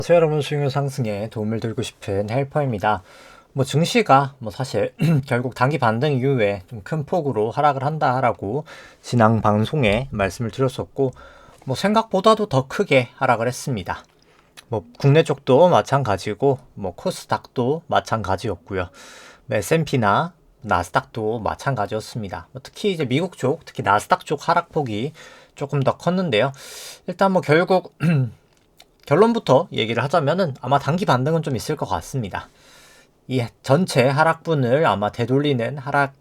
안녕하세요 여러분 수익률 상승에 도움을 드리고 싶은 헬퍼입니다. 뭐 증시가 뭐 사실 결국 단기 반등 이후에 좀 큰 폭으로 하락을 한다라고 지난 방송에 말씀을 드렸었고 뭐 생각보다도 더 크게 하락을 했습니다. 뭐 국내 쪽도 마찬가지고 뭐 코스닥도 마찬가지였고요. 뭐 S&P나 나스닥도 마찬가지였습니다. 뭐 특히 이제 미국 쪽, 특히 나스닥 쪽 하락폭이 조금 더 컸는데요. 일단 뭐 결국 결론부터 얘기를 하자면은 아마 단기 반등은 좀 있을 것 같습니다. 이 전체 하락분을 아마 되돌리는 하락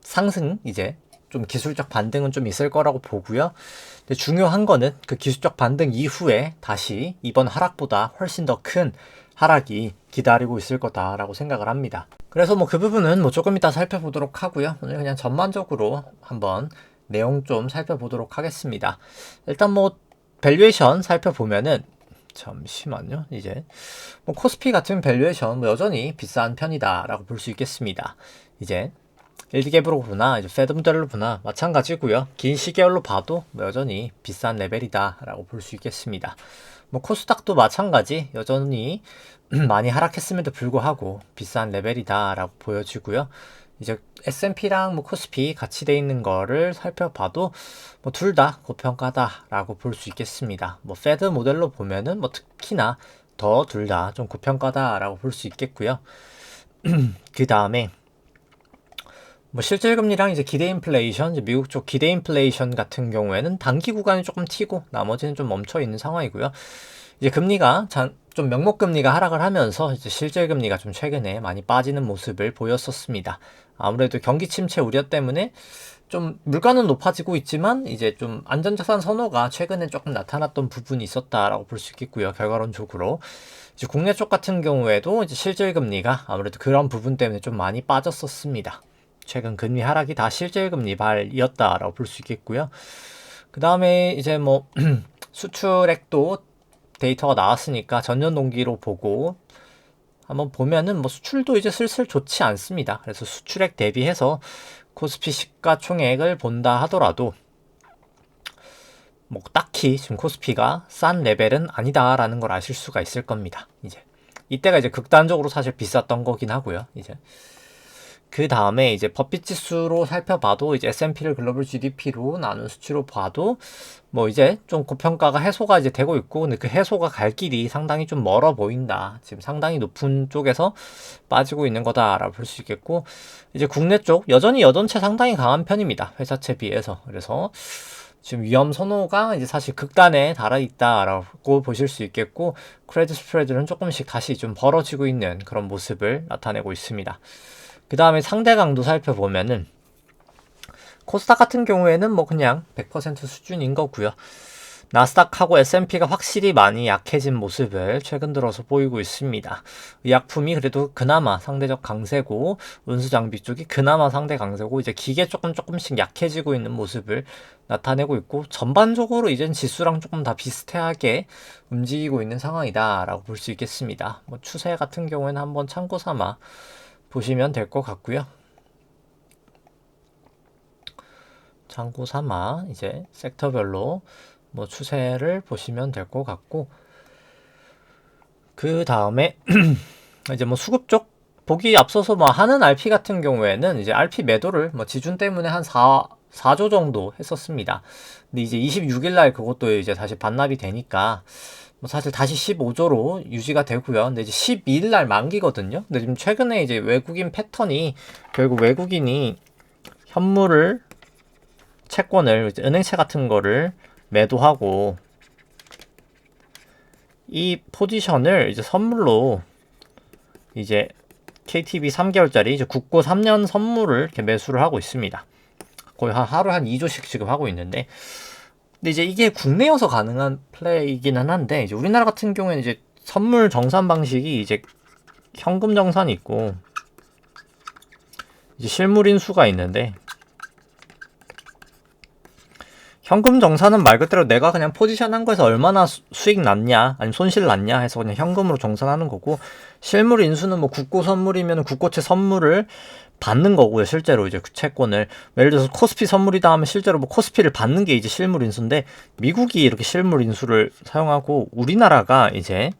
상승 이제 좀 기술적 반등은 좀 있을 거라고 보고요. 근데 중요한 거는 그 기술적 반등 이후에 다시 이번 하락보다 훨씬 더 큰 하락이 기다리고 있을 거다라고 생각을 합니다. 그래서 뭐 그 부분은 뭐 조금 이따 살펴보도록 하고요. 오늘 그냥 전반적으로 한번 내용 좀 살펴보도록 하겠습니다. 일단 뭐 밸류에이션 살펴보면은 잠시만요. 이제 뭐 코스피 같은 밸류에이션 뭐 여전히 비싼 편이다라고 볼 수 있겠습니다. 이제 일기갭으로 보나 이제 페드 모델로 보나 마찬가지고요. 긴 시계열로 봐도 뭐 여전히 비싼 레벨이다라고 볼 수 있겠습니다. 뭐 코스닥도 마찬가지 여전히 많이 하락했음에도 불구하고 비싼 레벨이다라고 보여지고요. 이제 S&P랑 뭐 코스피 같이 돼 있는 거를 살펴봐도 뭐 둘 다 고평가다라고 볼 수 있겠습니다. 뭐 페드 모델로 보면은 뭐 특히나 더 둘 다 좀 고평가다라고 볼 수 있겠고요. 그 다음에 뭐 실질 금리랑 이제 기대 인플레이션, 이제 미국 쪽 기대 인플레이션 같은 경우에는 단기 구간이 조금 튀고 나머지는 좀 멈춰 있는 상황이고요. 이제 금리가 좀 명목 금리가 하락을 하면서 이제 실질 금리가 좀 최근에 많이 빠지는 모습을 보였었습니다. 아무래도 경기 침체 우려 때문에 좀 물가는 높아지고 있지만 이제 좀 안전자산 선호가 최근에 조금 나타났던 부분이 있었다라고 볼 수 있겠고요. 결과론적으로 이제 국내 쪽 같은 경우에도 이제 실질 금리가 아무래도 그런 부분 때문에 좀 많이 빠졌었습니다. 최근 금리 하락이 다 실질 금리 발이었다라고 볼 수 있겠고요. 그 다음에 이제 뭐 수출액도 데이터가 나왔으니까 전년 동기로 보고 한번 보면은 뭐 수출도 이제 슬슬 좋지 않습니다. 그래서 수출액 대비해서 코스피 시가총액을 본다 하더라도 뭐 딱히 지금 코스피가 싼 레벨은 아니다라는 걸 아실 수가 있을 겁니다. 이제 이때가 이제 극단적으로 사실 비쌌던 거긴 하고요. 이제 그 다음에 이제 버핏 지수로 살펴봐도 이제 S&P를 글로벌 GDP로 나눈 수치로 봐도 뭐 이제 좀 고평가가 해소가 이제 되고 있고 근데 그 해소가 갈 길이 상당히 좀 멀어 보인다. 지금 상당히 높은 쪽에서 빠지고 있는 거다라고 볼 수 있겠고 이제 국내 쪽 여전히 여전체 상당히 강한 편입니다. 회사채 비해서. 그래서 지금 위험 선호가 이제 사실 극단에 달아 있다라고 보실 수 있겠고 크레딧 스프레드는 조금씩 다시 좀 벌어지고 있는 그런 모습을 나타내고 있습니다. 그 다음에 상대 강도 살펴보면은 코스닥 같은 경우에는 뭐 그냥 100% 수준인 거고요. 나스닥하고 S&P가 확실히 많이 약해진 모습을 최근 들어서 보이고 있습니다. 의약품이 그래도 그나마 상대적 강세고 운수장비 쪽이 그나마 상대 강세고 이제 기계 조금 조금씩 약해지고 있는 모습을 나타내고 있고 전반적으로 이젠 지수랑 조금 다 비슷하게 움직이고 있는 상황이다라고 볼 수 있겠습니다. 뭐 추세 같은 경우에는 한번 참고 삼아 보시면 될 것 같고요. 참고 삼아 이제 섹터별로 뭐 추세를 보시면 될 것 같고 그 다음에 이제 뭐 수급 쪽 보기 앞서서 뭐 하는 RP 같은 경우에는 이제 RP 매도를 뭐 지준 때문에 한 4, 4조 정도 했었습니다. 근데 이제 26일 날 그것도 이제 다시 반납이 되니까 뭐 사실 다시 15조로 유지가 되고요. 근데 이제 12일 날 만기거든요. 근데 지금 최근에 이제 외국인 패턴이 결국 외국인이 현물을 채권을 은행채 같은 거를 매도하고 이 포지션을 이제 선물로 이제 KTB 3개월짜리 이제 국고 3년 선물을 이렇게 매수를 하고 있습니다. 거의 한 하루 한 2조씩 지금 하고 있는데 근데 이제 이게 국내여서 가능한 플레이이기는 한데 이제 우리나라 같은 경우에는 이제 선물 정산 방식이 이제 현금 정산이 있고 이제 실물 인수가 있는데 현금 정산은 말 그대로 내가 그냥 포지션 한 거에서 얼마나 수, 익 났냐 아니면 손실 났냐 해서 그냥 현금으로 정산하는 거고 실물 인수는 뭐 국고 선물이면 국고채 선물을 받는 거고요. 실제로 이제 그 채권을 예를 들어서 코스피 선물이다 하면 실제로 뭐 코스피를 받는 게 이제 실물 인수인데 미국이 이렇게 실물 인수를 사용하고 우리나라가 이제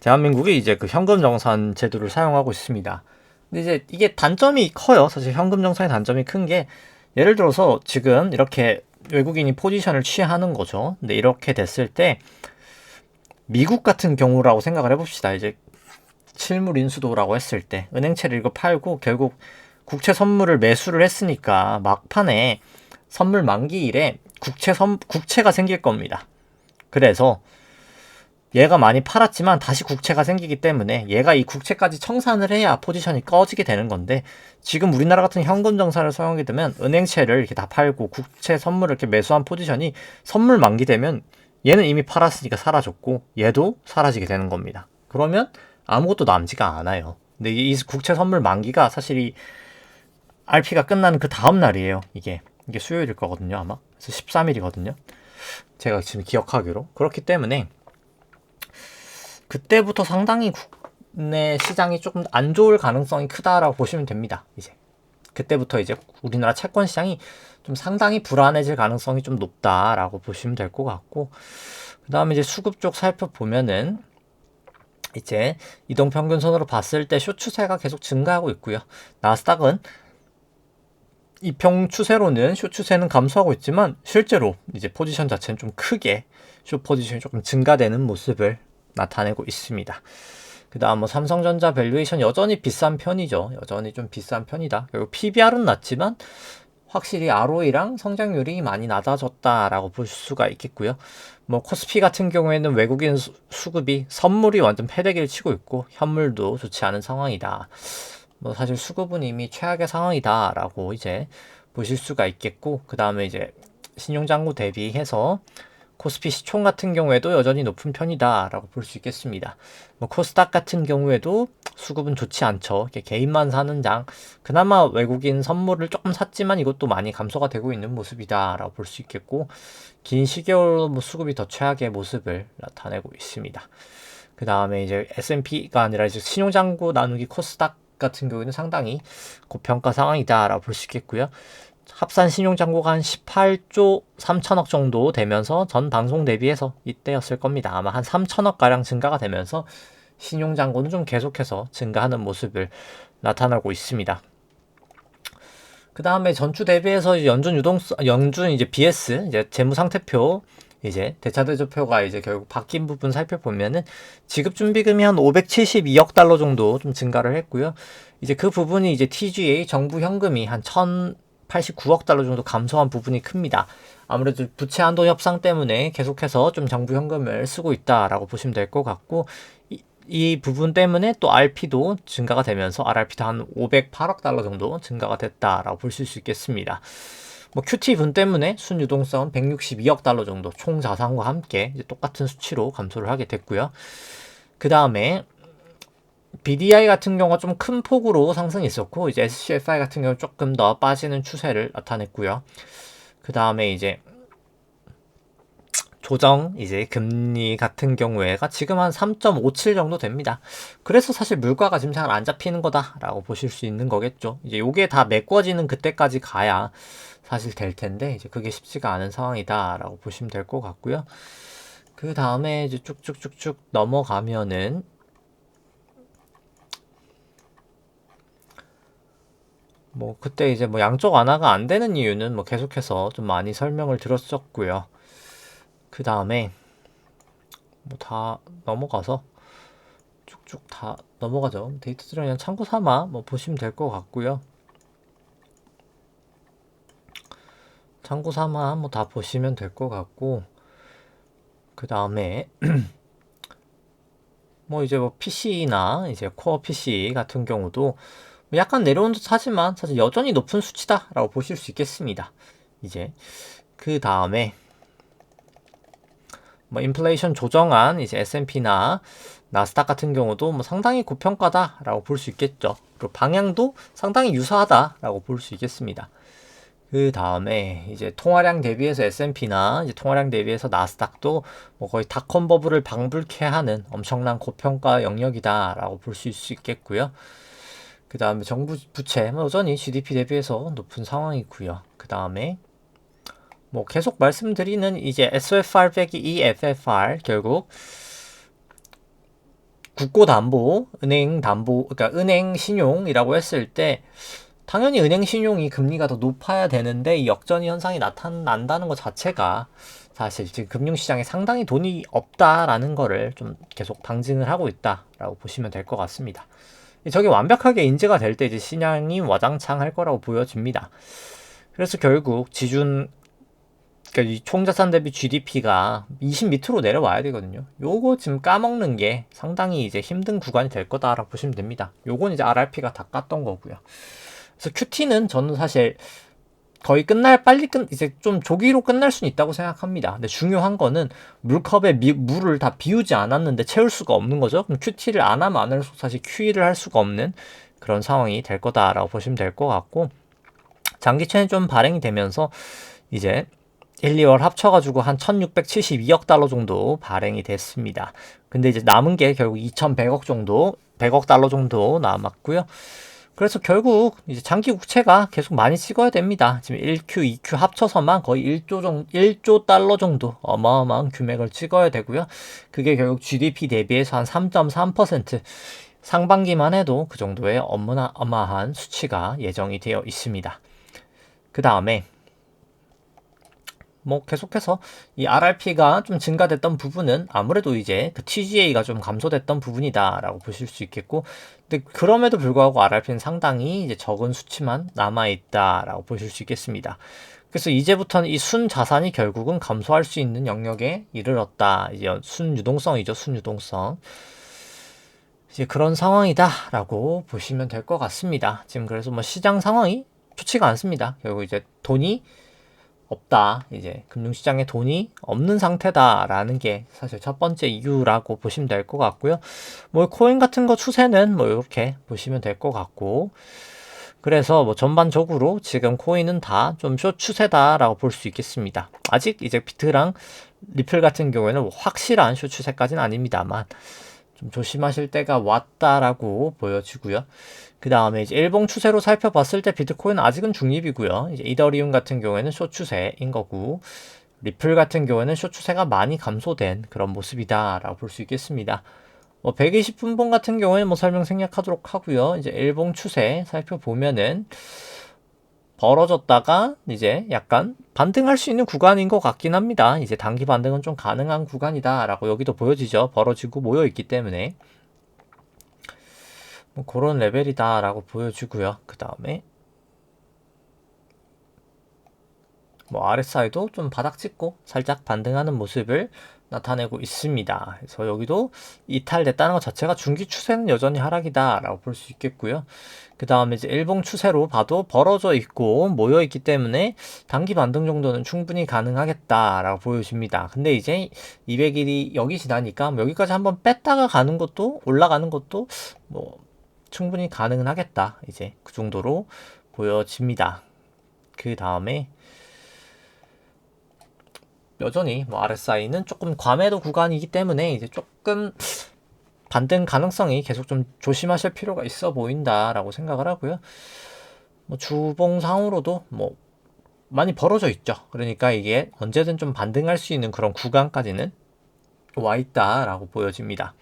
대한민국이 이제 그 현금 정산 제도를 사용하고 있습니다. 근데 이제 이게 단점이 커요. 사실 현금 정산의 단점이 큰 게 예를 들어서 지금 이렇게 외국인이 포지션을 취하는 거죠. 근데 이렇게 됐을 때 미국 같은 경우라고 생각을 해봅시다. 이제 실물 인수도라고 했을 때 은행채를 이거 팔고 결국 국채 선물을 매수를 했으니까 막판에 선물 만기일에 국채 선 국채가 생길 겁니다. 그래서 얘가 많이 팔았지만 다시 국채가 생기기 때문에 얘가 이 국채까지 청산을 해야 포지션이 꺼지게 되는 건데 지금 우리나라 같은 현금 정산을 사용하게 되면 은행채를 이렇게 다 팔고 국채 선물을 이렇게 매수한 포지션이 선물 만기되면 얘는 이미 팔았으니까 사라졌고 얘도 사라지게 되는 겁니다. 그러면 아무것도 남지가 않아요. 근데 이 국채 선물 만기가 사실 이 RP가 끝나는 그 다음 날이에요. 이게 이게 수요일일 거거든요, 아마. 그래서 13일이거든요. 제가 지금 기억하기로. 그렇기 때문에 그때부터 상당히 국내 시장이 조금 안 좋을 가능성이 크다라고 보시면 됩니다. 이제 그때부터 이제 우리나라 채권 시장이 좀 상당히 불안해질 가능성이 좀 높다라고 보시면 될 것 같고 그 다음에 이제 수급 쪽 살펴보면은 이제 이동평균선으로 봤을 때쇼 추세가 계속 증가하고 있고요. 나스닥은 이평 추세로는 쇼 추세는 감소하고 있지만 실제로 이제 포지션 자체는 좀 크게 쇼 포지션이 조금 증가되는 모습을 나타내고 있습니다. 그 다음 뭐 삼성전자 밸류에이션 여전히 비싼 편이죠. 여전히 좀 비싼 편이다. 그리고 PBR은 낮지만 확실히 ROE랑 성장률이 많이 낮아졌다라고 볼 수가 있겠고요. 뭐 코스피 같은 경우에는 외국인 수, 수급이 선물이 완전 패대기를 치고 있고 현물도 좋지 않은 상황이다. 뭐 사실 수급은 이미 최악의 상황이다라고 이제 보실 수가 있겠고 그 다음에 이제 신용장구 대비해서 코스피 시총 같은 경우에도 여전히 높은 편이다라고 볼 수 있겠습니다. 뭐 코스닥 같은 경우에도 수급은 좋지 않죠. 개인만 사는 장. 그나마 외국인 선물을 조금 샀지만 이것도 많이 감소가 되고 있는 모습이다라고 볼 수 있겠고 긴 시계로 뭐 수급이 더 최악의 모습을 나타내고 있습니다. 그 다음에 이제 S&P가 아니라 이제 신용장구 나누기 코스닥 같은 경우에는 상당히 고평가 상황이다라고 볼 수 있겠고요. 합산 신용잔고가 한 18조 3천억 정도 되면서 전 방송 대비해서 이때였을 겁니다. 아마 한 3천억 가량 증가가 되면서 신용잔고는 좀 계속해서 증가하는 모습을 나타나고 있습니다. 그 다음에 전주 대비해서 연준 유동성, 연준 이제 BS, 이제 재무상태표, 이제 대차대조표가 이제 결국 바뀐 부분 살펴보면은 지급준비금이 한 572억 달러 정도 좀 증가를 했고요. 이제 그 부분이 이제 TGA 정부 현금이 한1 89억 달러 정도 감소한 부분이 큽니다. 아무래도 부채 한도 협상 때문에 계속해서 좀 정부 현금을 쓰고 있다라고 보시면 될 것 같고 이, 이 부분 때문에 또 RP도 증가가 되면서 RRP도 한 508억 달러 정도 증가가 됐다라고 보실 수 있겠습니다. 뭐 QT 분 때문에 순유동성은 162억 달러 정도 총 자산과 함께 똑같은 수치로 감소를 하게 됐고요. 그 다음에 BDI 같은 경우가 좀 큰 폭으로 상승이 있었고 이제 SCFI 같은 경우 조금 더 빠지는 추세를 나타냈고요. 그 다음에 이제 조정 이제 금리 같은 경우에가 지금 한 3.57 정도 됩니다. 그래서 사실 물가가 지금 잘 안 잡히는 거다라고 보실 수 있는 거겠죠. 이제 요게 다 메꿔지는 그때까지 가야 사실 될 텐데 이제 그게 쉽지가 않은 상황이다라고 보시면 될 것 같고요. 그 다음에 이제 쭉쭉쭉쭉 넘어가면은 뭐 그때 이제 뭐 양쪽 완화가 안 되는 이유는 뭐 계속해서 좀 많이 설명을 들었었고요. 그 다음에 뭐 다 넘어가서 쭉쭉 다 넘어가죠. 데이터들은 그냥 참고 삼아 뭐 보시면 될 것 같고요. 참고 삼아 뭐 다 보시면 될 것 같고 그 다음에 뭐 이제 뭐 PC나 이제 코어 PC 같은 경우도 뭐 약간 내려온 듯 하지만 사실 여전히 높은 수치다라고 보실 수 있겠습니다. 이제 그 다음에 뭐 인플레이션 조정안 이제 S&P나 나스닥 같은 경우도 뭐 상당히 고평가다라고 볼 수 있겠죠. 그리고 방향도 상당히 유사하다라고 볼 수 있겠습니다. 그 다음에 이제 통화량 대비해서 S&P나 이제 통화량 대비해서 나스닥도 뭐 거의 닷컴 버블을 방불케 하는 엄청난 고평가 영역이다라고 볼 수 있겠고요. 그 다음에 정부 부채 뭐 여전히 GDP 대비해서 높은 상황이고요. 그 다음에 뭐 계속 말씀드리는 이제 SFR 빼기 EFFR 결국 국고 담보, 은행 담보, 그러니까 은행 신용이라고 했을 때 당연히 은행 신용이 금리가 더 높아야 되는데 이 역전이 현상이 나타난다는 것 자체가 사실 지금 금융시장에 상당히 돈이 없다라는 거를 좀 계속 방증을 하고 있다라고 보시면 될 것 같습니다. 저게 완벽하게 인지가 될 때 이제 시장이 와장창 할 거라고 보여집니다. 그래서 결국 지준 그러니까 이 총자산 대비 GDP가 20 밑으로 내려와야 되거든요. 요거 지금 까먹는 게 상당히 이제 힘든 구간이 될 거다라고 보시면 됩니다. 요건 이제 RRP가 다 깠던 거고요. 그래서 QT는 저는 사실 거의 끝날 빨리 끝 이제 좀 조기로 끝날 수는 있다고 생각합니다. 근데 중요한 거는 물컵에 미, 물을 다 비우지 않았는데 채울 수가 없는 거죠. 그럼 QT를 안 하면 안 할수록 사실 QE를 할 수가 없는 그런 상황이 될 거다라고 보시면 될 것 같고 장기채는 좀 발행이 되면서 이제 1, 2월 합쳐가지고 한 1672억 달러 정도 발행이 됐습니다. 근데 이제 남은 게 결국 2100억 정도, 100억 달러 정도 남았고요. 그래서 결국 이제 장기 국채가 계속 많이 찍어야 됩니다. 지금 1Q, 2Q 합쳐서만 거의 1조 정 1조 달러 정도 어마어마한 금액을 찍어야 되고요. 그게 결국 GDP 대비해서 한 3.3% 상반기만 해도 그 정도의 어마어마한 수치가 예정이 되어 있습니다. 그 다음에 뭐 계속해서 이 RRP가 좀 증가됐던 부분은 아무래도 이제 그 TGA가 좀 감소됐던 부분이다라고 보실 수 있겠고, 근데 그럼에도 불구하고 RRP는 상당히 이제 적은 수치만 남아 있다라고 보실 수 있겠습니다. 그래서 이제부터는 이 순 자산이 결국은 감소할 수 있는 영역에 이르렀다. 이제 순 유동성이죠, 순 유동성. 이제 그런 상황이다라고 보시면 될 것 같습니다. 지금 그래서 뭐 시장 상황이 좋지가 않습니다. 결국 이제 돈이 없다. 이제 금융시장에 돈이 없는 상태다라는 게 사실 첫 번째 이유라고 보시면 될 것 같고요. 뭐 코인 같은 거 추세는 뭐 이렇게 보시면 될 것 같고. 그래서 뭐 전반적으로 지금 코인은 다 좀 쇼 추세다라고 볼 수 있겠습니다. 아직 이제 비트랑 리플 같은 경우에는 뭐 확실한 쇼 추세까지는 아닙니다만 좀 조심하실 때가 왔다라고 보여지고요. 그 다음에 이제 일봉 추세로 살펴봤을 때 비트코인은 아직은 중립이고요. 이제 이더리움 같은 경우에는 쇼 추세인 거고, 리플 같은 경우에는 쇼 추세가 많이 감소된 그런 모습이다라고 볼 수 있겠습니다. 뭐 120분봉 같은 경우에는 뭐 설명 생략하도록 하고요. 이제 일봉 추세 살펴보면은 벌어졌다가 이제 약간 반등할 수 있는 구간인 것 같긴 합니다. 이제 단기 반등은 좀 가능한 구간이다라고 여기도 보여지죠. 벌어지고 모여 있기 때문에. 뭐 그런 레벨이다라고 보여주고요. 그 다음에 뭐 RSI도 좀 바닥 찍고 살짝 반등하는 모습을 나타내고 있습니다. 그래서 여기도 이탈됐다는 것 자체가 중기 추세는 여전히 하락이다라고 볼 수 있겠고요. 그 다음에 이제 일봉 추세로 봐도 벌어져 있고 모여 있기 때문에 단기 반등 정도는 충분히 가능하겠다라고 보여집니다. 근데 이제 200일이 여기 지나니까 여기까지 한번 뺐다가 가는 것도 올라가는 것도 뭐 충분히 가능은 하겠다. 이제 그 정도로 보여집니다. 그 다음에 여전히 뭐 RSI는 조금 과매도 구간이기 때문에 이제 조금 반등 가능성이 계속 좀 조심하실 필요가 있어 보인다라고 생각을 하고요. 뭐 주봉상으로도 뭐 많이 벌어져 있죠. 그러니까 이게 언제든 좀 반등할 수 있는 그런 구간까지는 와 있다라고 보여집니다.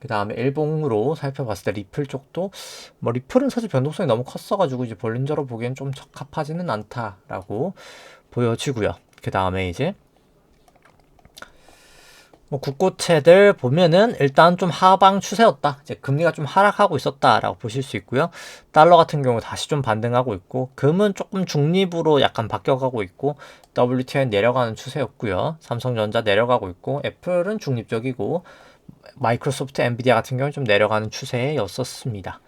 그 다음에 일봉으로 살펴봤을 때 리플 쪽도 뭐 리플은 사실 변동성이 너무 컸어가지고 이제 볼린저로 보기엔 좀 적합하지는 않다라고 보여지고요. 그 다음에 이제 뭐 국고채들 보면은 일단 좀 하방 추세였다. 이제 금리가 좀 하락하고 있었다라고 보실 수 있고요. 달러 같은 경우 다시 좀 반등하고 있고 금은 조금 중립으로 약간 바뀌어가고 있고 WTI 내려가는 추세였고요. 삼성전자 내려가고 있고 애플은 중립적이고 마이크로소프트, 엔비디아 같은 경우는 좀 내려가는 추세였었습니다.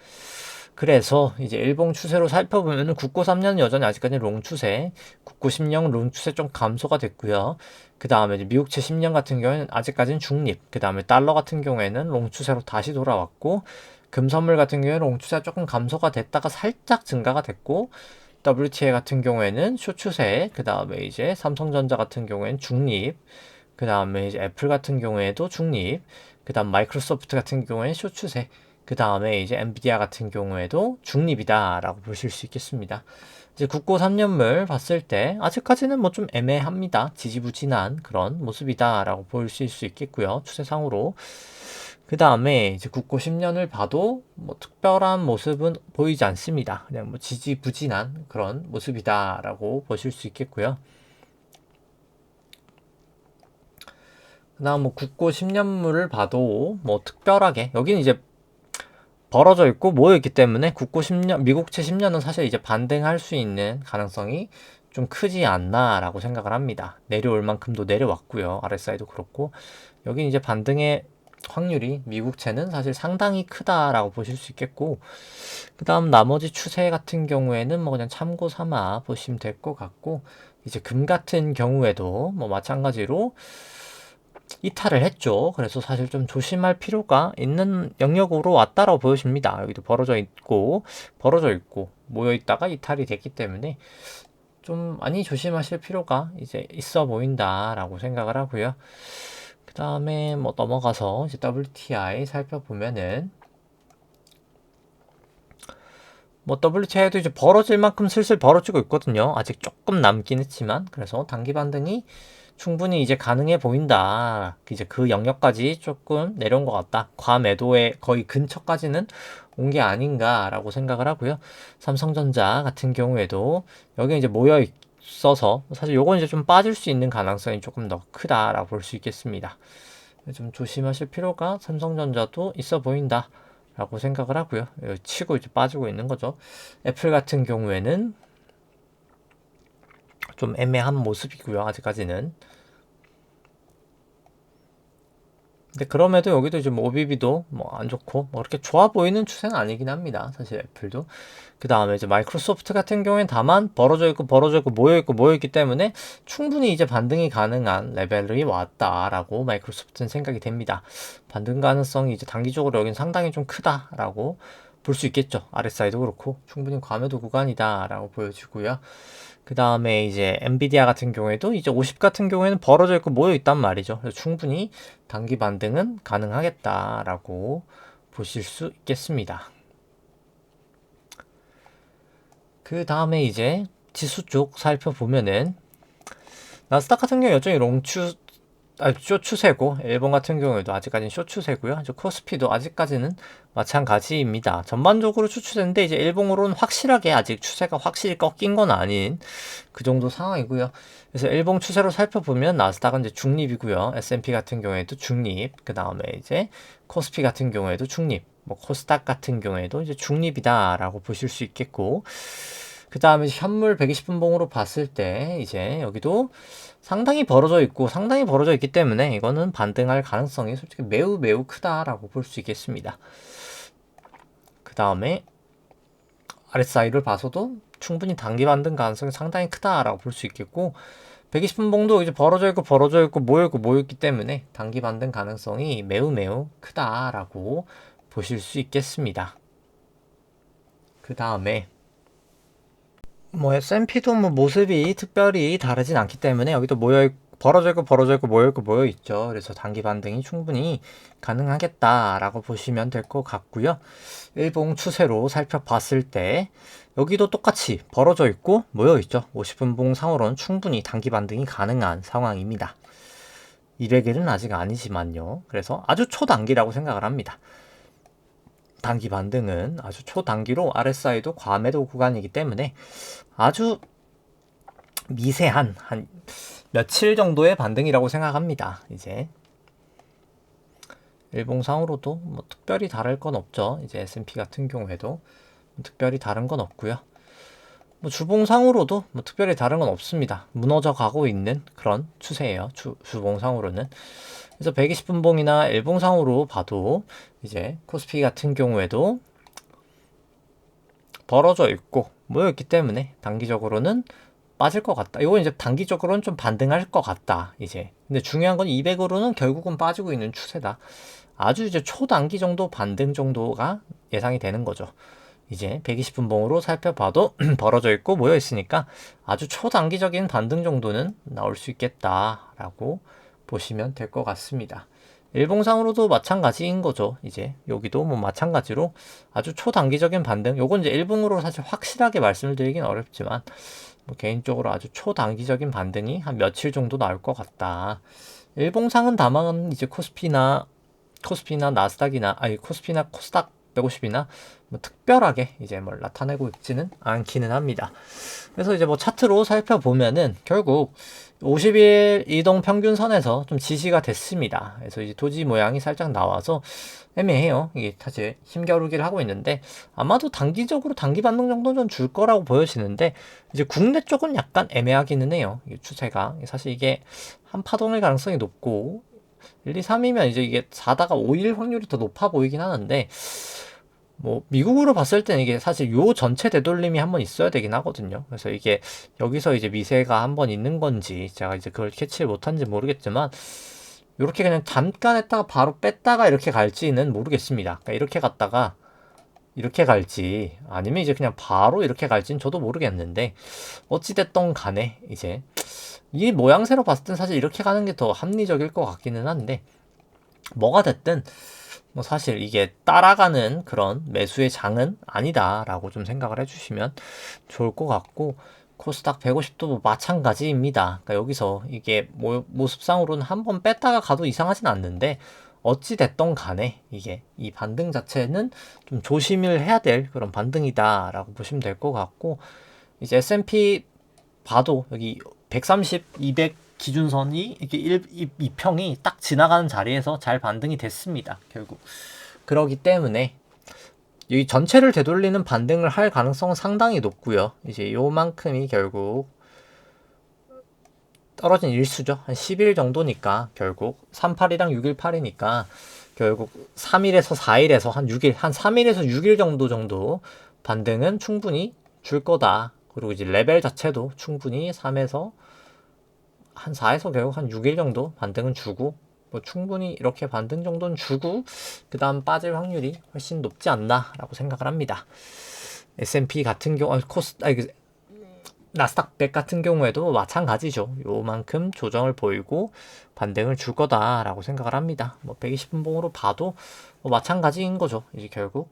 그래서 이제 일봉 추세로 살펴보면 국고 3년은 여전히 아직까지 롱 추세, 국고 10년 롱 추세 좀 감소가 됐고요. 그 다음에 미국채 10년 같은 경우에는 아직까지는 중립, 그 다음에 달러 같은 경우에는 롱 추세로 다시 돌아왔고, 금 선물 같은 경우에는 롱 추세가 조금 감소가 됐다가 살짝 증가가 됐고, WTA 같은 경우에는 쇼 추세, 그 다음에 이제 삼성전자 같은 경우에는 중립, 그 다음에 이제 애플 같은 경우에도 중립, 그 다음 마이크로소프트 같은 경우에는 쇼 추세, 그 다음에 이제 엔비디아 같은 경우에도 중립이다라고 보실 수 있겠습니다. 이제 국고 3년물 봤을 때 아직까지는 뭐 좀 애매합니다. 지지부진한 그런 모습이다라고 보실 수 있겠고요. 추세상으로. 그그 다음에 이제 국고 10년을 봐도 뭐 특별한 모습은 보이지 않습니다. 그냥 뭐 지지부진한 그런 모습이다라고 보실 수 있겠고요. 그 다음 뭐 국고 10년물을 봐도 뭐 특별하게 여기는 이제 벌어져 있고 모여 있기 때문에 국고 10년 미국채 10년은 사실 이제 반등할 수 있는 가능성이 좀 크지 않나라고 생각을 합니다. 내려올 만큼도 내려왔고요. RSI도 그렇고 여기 이제 반등의 확률이 미국채는 사실 상당히 크다라고 보실 수 있겠고 그 다음 나머지 추세 같은 경우에는 뭐 그냥 참고 삼아 보시면 될 것 같고 이제 금 같은 경우에도 뭐 마찬가지로 이탈을 했죠. 그래서 사실 좀 조심할 필요가 있는 영역으로 왔다라고 보여집니다. 여기도 벌어져 있고 벌어져 있고 모여 있다가 이탈이 됐기 때문에 좀 많이 조심하실 필요가 이제 있어 보인다라고 생각을 하고요. 그 다음에 뭐 넘어가서 이제 WTI 살펴보면은 뭐 WTI도 이제 벌어질 만큼 슬슬 벌어지고 있거든요. 아직 조금 남긴 했지만 그래서 단기 반등이 충분히 이제 가능해 보인다. 이제 그 영역까지 조금 내려온 것 같다. 과매도의 거의 근처까지는 온 게 아닌가라고 생각을 하고요. 삼성전자 같은 경우에도 여기 이제 모여 있어서 사실 요건 이제 좀 빠질 수 있는 가능성이 조금 더 크다라고 볼 수 있겠습니다. 좀 조심하실 필요가 삼성전자도 있어 보인다. 라고 생각을 하고요. 치고 이제 빠지고 있는 거죠. 애플 같은 경우에는 좀 애매한 모습이고요. 아직까지는. 근데 그럼에도 여기도 뭐 오비비도 뭐 안 좋고 뭐 그렇게 좋아 보이는 추세는 아니긴 합니다. 사실 애플도. 그 다음에 이제 마이크로소프트 같은 경우엔 다만 벌어져 있고 벌어져 있고 모여 있고 모여 있기 때문에 충분히 이제 반등이 가능한 레벨이 왔다라고 마이크로소프트는 생각이 됩니다. 반등 가능성이 이제 단기적으로 여긴 상당히 좀 크다라고 볼 수 있겠죠. RSI도 그렇고 충분히 과매도 구간이다라고 보여지고요. 그 다음에 이제 엔비디아 같은 경우에도 이제 50 같은 경우에는 벌어져 있고 모여 있단 말이죠. 그래서 충분히 단기 반등은 가능하겠다라고 보실 수 있겠습니다. 그 다음에 이제 지수 쪽 살펴보면은 나스닥 같은 경우 여전히 롱추 아, 쇼 추세고 일본 같은 경우에도 아직까지는 쇼 추세고요. 이제 코스피도 아직까지는 마찬가지입니다. 전반적으로 추세인데 이제 일본으로는 확실하게 아직 추세가 확실히 꺾인 건 아닌 그 정도 상황이고요. 그래서 일본 추세로 살펴보면 나스닥은 이제 중립이고요. S&P 같은 경우에도 중립. 그 다음에 이제 코스피 같은 경우에도 중립. 뭐 코스닥 같은 경우에도 이제 중립이다라고 보실 수 있겠고 그 다음에 현물 120분 봉으로 봤을 때 이제 여기도 상당히 벌어져 있고 상당히 벌어져 있기 때문에 이거는 반등할 가능성이 솔직히 매우 매우 크다라고 볼 수 있겠습니다. 그 다음에 RSI를 봐서도 충분히 단기 반등 가능성이 상당히 크다라고 볼 수 있겠고 120분 봉도 이제 벌어져 있고 벌어져 있고 모여 있고 모여 있기 때문에 단기 반등 가능성이 매우 매우 크다라고 보실 수 있겠습니다. 그 다음에 뭐 S&P도 뭐 모습이 특별히 다르진 않기 때문에 여기도 모여 벌어져 있고 벌어져 있고 모여 있고 모여 있죠. 그래서 단기 반등이 충분히 가능하겠다라고 보시면 될 것 같고요. 일봉 추세로 살펴봤을 때 여기도 똑같이 벌어져 있고 모여 있죠. 50분봉 상으로는 충분히 단기 반등이 가능한 상황입니다. 200일은 아직 아니지만요. 그래서 아주 초단기라고 생각을 합니다. 단기 반등은 아주 초단기로 RSI도 과매도 구간이기 때문에 아주 미세한 한 며칠 정도의 반등이라고 생각합니다. 이제 일봉상으로도 뭐 특별히 다를 건 없죠. 이제 S&P 같은 경우에도 특별히 다른 건 없고요. 뭐 주봉상으로도 뭐 특별히 다른 건 없습니다. 무너져 가고 있는 그런 추세예요. 주, 주봉상으로는. 그래서 120분봉이나 일봉상으로 봐도 이제 코스피 같은 경우에도 벌어져 있고 모여있기 때문에 단기적으로는 빠질 것 같다. 이건 이제 단기적으로는 좀 반등할 것 같다. 이제. 근데 중요한 건 200으로는 결국은 빠지고 있는 추세다. 아주 이제 초단기 정도 반등 정도가 예상이 되는 거죠. 이제 120분 봉으로 살펴봐도 벌어져 있고 모여 있으니까 아주 초단기적인 반등 정도는 나올 수 있겠다라고 보시면 될 것 같습니다. 일봉상으로도 마찬가지인 거죠. 이제 여기도 뭐 마찬가지로 아주 초단기적인 반등. 요건 이제 일봉으로 사실 확실하게 말씀을 드리긴 어렵지만 뭐 개인적으로 아주 초단기적인 반등이 한 며칠 정도 나올 것 같다. 일봉상은 다만 이제 코스피나 코스피나 나스닥이나 아니 코스피나 코스닥 150이나 뭐 특별하게 이제 뭘 나타내고 있지는 않기는 합니다. 그래서 이제 뭐 차트로 살펴보면은 결국 50일 이동 평균선에서 좀 지시가 됐습니다. 그래서 이제 도지 모양이 살짝 나와서 애매해요. 이게 사실 힘겨루기를 하고 있는데 아마도 단기적으로 단기 반등 정도는 줄 거라고 보여지는데 이제 국내 쪽은 약간 애매하기는 해요. 추세가 사실 이게 한 파동일 가능성이 높고 1, 2, 3이면 이제 이게 4다가 5일 확률이 더 높아 보이긴 하는데 뭐 미국으로 봤을 때는 이게 사실 요 전체 되돌림이 한번 있어야 되긴 하거든요. 그래서 이게 여기서 이제 미세가 한번 있는 건지 제가 이제 그걸 캐치를 못한지 모르겠지만 이렇게 그냥 잠깐 했다가 바로 뺐다가 이렇게 갈지는 모르겠습니다. 그러니까 이렇게 갔다가 이렇게 갈지 아니면 이제 그냥 바로 이렇게 갈지는 저도 모르겠는데 어찌됐던 간에 이제 이 모양새로 봤을 땐 사실 이렇게 가는 게 더 합리적일 것 같기는 한데 뭐가 됐든 뭐 사실 이게 따라가는 그런 매수의 장은 아니다라고 좀 생각을 해주시면 좋을 것 같고 코스닥 150도 뭐 마찬가지입니다. 그러니까 여기서 이게 모, 모습상으로는 한 번 뺐다가 가도 이상하진 않는데 어찌 됐던 간에 이게 이 반등 자체는 좀 조심을 해야 될 그런 반등이다라고 보시면 될 것 같고 이제 S&P 봐도 여기 130, 200 기준선이 이렇게 1, 2평이 딱 지나가는 자리에서 잘 반등이 됐습니다. 결국. 그러기 때문에 이 전체를 되돌리는 반등을 할 가능성은 상당히 높고요. 이제 요만큼이 결국 떨어진 일수죠. 한 10일 정도니까 결국 38이랑 6일8이니까 결국 3일에서 4일에서 한 6일, 한 3일에서 6일 정도 정도 반등은 충분히 줄 거다. 그리고 이제 레벨 자체도 충분히 3에서 한 4에서 결국 한 6일 정도 반등은 주고 뭐 충분히 이렇게 반등 정도는 주고 그 다음 빠질 확률이 훨씬 높지 않나라고 생각을 합니다. S&P 같은 경우, 코스, 아니, 그, 나스닥 100 같은 경우에도 마찬가지죠. 요만큼 조정을 보이고 반등을 줄 거다라고 생각을 합니다. 뭐 120분 봉으로 봐도 뭐 마찬가지인 거죠. 이제 결국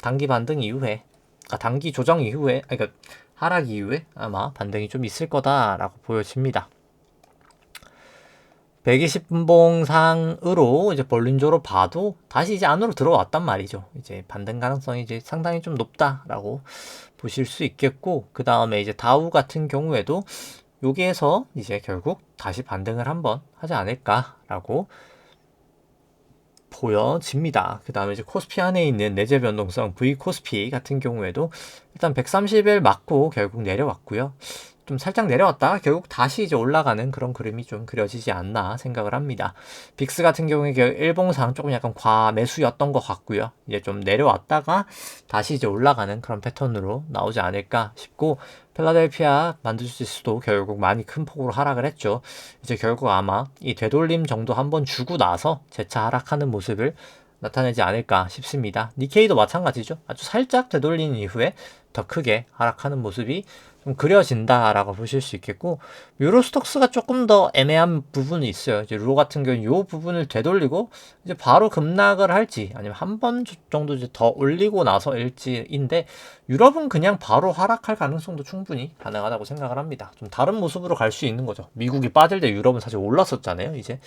단기 반등 이후에, 아, 단기 조정 이후에, 아니, 그러니까 하락 이후에 아마 반등이 좀 있을 거다라고 보여집니다. 120분봉 상으로 이제 볼린저로 봐도 다시 이제 안으로 들어왔단 말이죠. 이제 반등 가능성이 이제 상당히 좀 높다라고 보실 수 있겠고, 그 다음에 이제 다우 같은 경우에도 여기에서 이제 결국 다시 반등을 한번 하지 않을까라고 보여집니다. 그 다음에 이제 코스피 안에 있는 내재 변동성 V 코스피 같은 경우에도 일단 130일 맞고 결국 내려왔고요. 좀 살짝 내려왔다가 결국 다시 이제 올라가는 그런 그림이 좀 그려지지 않나 생각을 합니다. 빅스 같은 경우에 일봉상 조금 약간 과매수였던 것 같고요. 이제 좀 내려왔다가 다시 이제 올라가는 그런 패턴으로 나오지 않을까 싶고 필라델피아 만드주지수도 결국 많이 큰 폭으로 하락을 했죠. 이제 결국 아마 이 되돌림 정도 한번 주고 나서 재차 하락하는 모습을 나타내지 않을까 싶습니다. 니케이도 마찬가지죠. 아주 살짝 되돌린 이후에 더 크게 하락하는 모습이 좀 그려진다라고 보실 수 있겠고 유로스톡스가 조금 더 애매한 부분이 있어요. 이제 루 같은 경우는 이 부분을 되돌리고 이제 바로 급락을 할지 아니면 한 번 정도 이제 더 올리고 나서일지인데 유럽은 그냥 바로 하락할 가능성도 충분히 가능하다고 생각을 합니다. 좀 다른 모습으로 갈 수 있는 거죠. 미국이 빠질 때 유럽은 사실 올랐었잖아요. 이제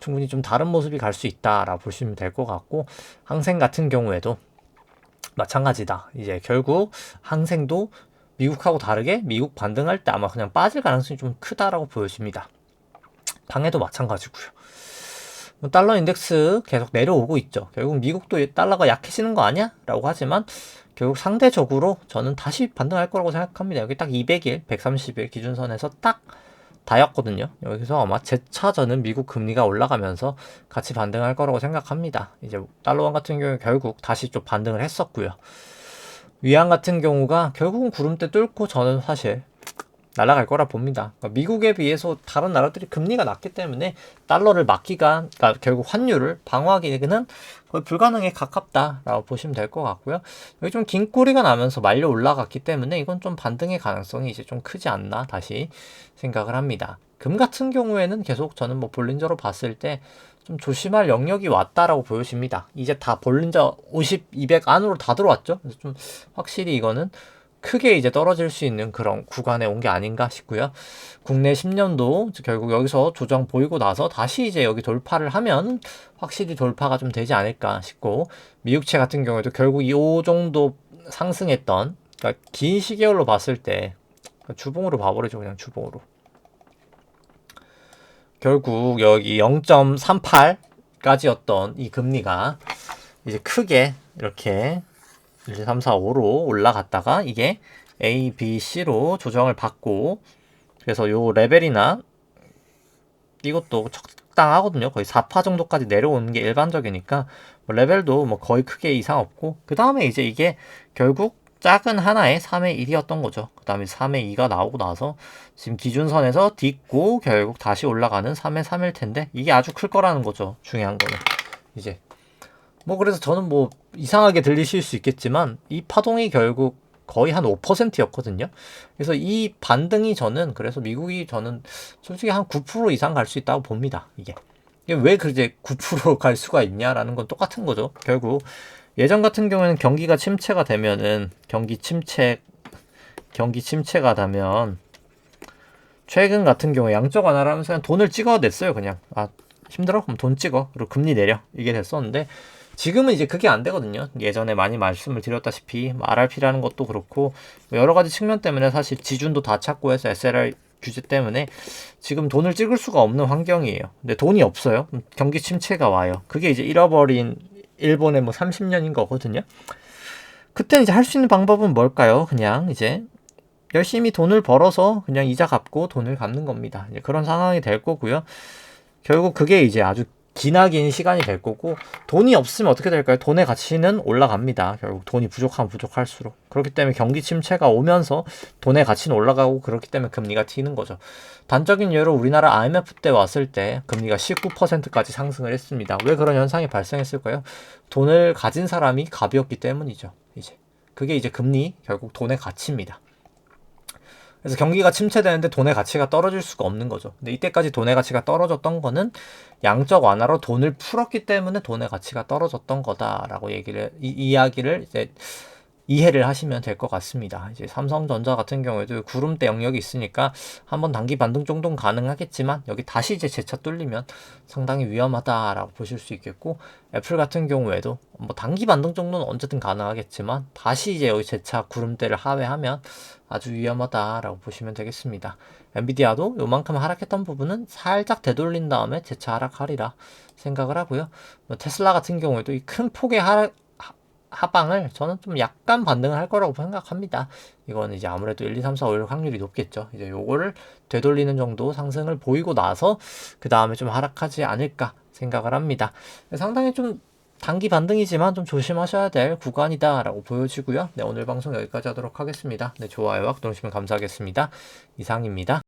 충분히 좀 다른 모습이 갈 수 있다라고 보시면 될 것 같고 항생 같은 경우에도 마찬가지다. 이제 결국 항생도 미국하고 다르게 미국 반등할 때 아마 그냥 빠질 가능성이 좀 크다라고 보여집니다. 당해도 마찬가지고요. 뭐 달러 인덱스 계속 내려오고 있죠. 결국 미국도 달러가 약해지는 거 아니야? 라고 하지만 결국 상대적으로 저는 다시 반등할 거라고 생각합니다. 여기 딱 200일, 130일 기준선에서 딱 다였거든요. 여기서 아마 재차 저는 미국 금리가 올라가면서 같이 반등할 거라고 생각합니다. 이제 달러원 같은 경우 결국 다시 좀 반등을 했었고요. 위안 같은 경우가 결국은 구름대 뚫고 저는 사실 날아갈 거라 봅니다. 그러니까 미국에 비해서 다른 나라들이 금리가 낮기 때문에 달러를 막기가 그러니까 결국 환율을 방어하기는 거의 불가능에 가깝다라고 보시면 될 것 같고요. 여기 좀 긴 꼬리가 나면서 말려 올라갔기 때문에 이건 좀 반등의 가능성이 이제 좀 크지 않나 다시 생각을 합니다. 금 같은 경우에는 계속 저는 뭐 볼린저로 봤을 때 좀 조심할 영역이 왔다라고 보여집니다. 이제 다 볼린저 50, 200 안으로 다 들어왔죠. 그래서 좀 확실히 이거는 크게 이제 떨어질 수 있는 그런 구간에 온 게 아닌가 싶고요. 국내 10년도 결국 여기서 조정 보이고 나서 다시 이제 여기 돌파를 하면 확실히 돌파가 좀 되지 않을까 싶고 미국채 같은 경우에도 결국 이 정도 상승했던 그러니까 긴 시계열로 봤을 때 주봉으로 봐버리죠 그냥 주봉으로 결국 여기 0.38까지였던 이 금리가 이제 크게 이렇게 1, 2, 3, 4, 5로 올라갔다가 이게 A, B, C로 조정을 받고 그래서 요 레벨이나 이것도 적당하거든요. 거의 4파 정도까지 내려오는 게 일반적이니까 뭐 레벨도 뭐 거의 크게 이상 없고 그 다음에 이제 이게 결국 작은 하나의 3의 1이었던 거죠. 그 다음에 3의 2가 나오고 나서 지금 기준선에서 딛고 결국 다시 올라가는 3의 3일 텐데 이게 아주 클 거라는 거죠. 중요한 거는 이제 뭐 그래서 저는 뭐 이상하게 들리실 수 있겠지만 이 파동이 결국 거의 한 5%였거든요. 그래서 이 반등이 저는 그래서 미국이 저는 솔직히 한 9% 이상 갈 수 있다고 봅니다. 이게. 왜 그제 9%갈 수가 있냐라는 건 똑같은 거죠. 결국 예전 같은 경우에는 경기가 침체가 되면은 경기 침체 경기 침체가 되면 최근 같은 경우에 양적 완화를 하면서 그냥 돈을 찍어냈어요. 그냥 아 힘들어? 그럼 돈 찍어. 그리고 금리 내려. 이게 됐었는데 지금은 이제 그게 안 되거든요. 예전에 많이 말씀을 드렸다시피 뭐 RRP라는 것도 그렇고 뭐 여러 가지 측면 때문에 사실 지준도 다 찾고 해서 SLR 규제 때문에 지금 돈을 찍을 수가 없는 환경이에요. 근데 돈이 없어요. 경기 침체가 와요. 그게 이제 잃어버린 일본의 뭐 30년인 거거든요. 그때는 이제 할 수 있는 방법은 뭘까요? 그냥 이제 열심히 돈을 벌어서 그냥 이자 갚고 돈을 갚는 겁니다. 그런 상황이 될 거고요. 결국 그게 이제 아주 기나긴 시간이 될 거고 돈이 없으면 어떻게 될까요? 돈의 가치는 올라갑니다. 결국 돈이 부족하면 부족할수록 그렇기 때문에 경기 침체가 오면서 돈의 가치는 올라가고 그렇기 때문에 금리가 튀는 거죠. 단적인 예로 우리나라 IMF 때 왔을 때 금리가 19%까지 상승을 했습니다. 왜 그런 현상이 발생했을까요? 돈을 가진 사람이 가비었기 때문이죠. 이제 그게 이제 금리 결국 돈의 가치입니다. 그래서 경기가 침체되는데 돈의 가치가 떨어질 수가 없는 거죠. 근데 이때까지 돈의 가치가 떨어졌던 거는 양적 완화로 돈을 풀었기 때문에 돈의 가치가 떨어졌던 거다라고 얘기를 이, 이야기를 이제 이해를 하시면 될 것 같습니다. 이제 삼성전자 같은 경우에도 구름대 영역이 있으니까 한번 단기 반등 정도는 가능하겠지만 여기 다시 이제 재차 뚫리면 상당히 위험하다라고 보실 수 있겠고 애플 같은 경우에도 뭐 단기 반등 정도는 언제든 가능하겠지만 다시 이제 여기 재차 구름대를 하회하면 아주 위험하다라고 보시면 되겠습니다. 엔비디아도 요만큼 하락했던 부분은 살짝 되돌린 다음에 재차 하락하리라 생각을 하고요. 뭐 테슬라 같은 경우에도 이 큰 폭의 하락 하방을 저는 좀 약간 반등을 할 거라고 생각합니다. 이거는 이제 아무래도 1, 2, 3, 4, 5, 6 확률이 높겠죠. 이제 요거를 되돌리는 정도 상승을 보이고 나서 그 다음에 좀 하락하지 않을까 생각을 합니다. 상당히 좀 단기 반등이지만 좀 조심하셔야 될 구간이다라고 보여지고요. 네, 오늘 방송 여기까지 하도록 하겠습니다. 네, 좋아요와 구독 주시면 감사하겠습니다. 이상입니다.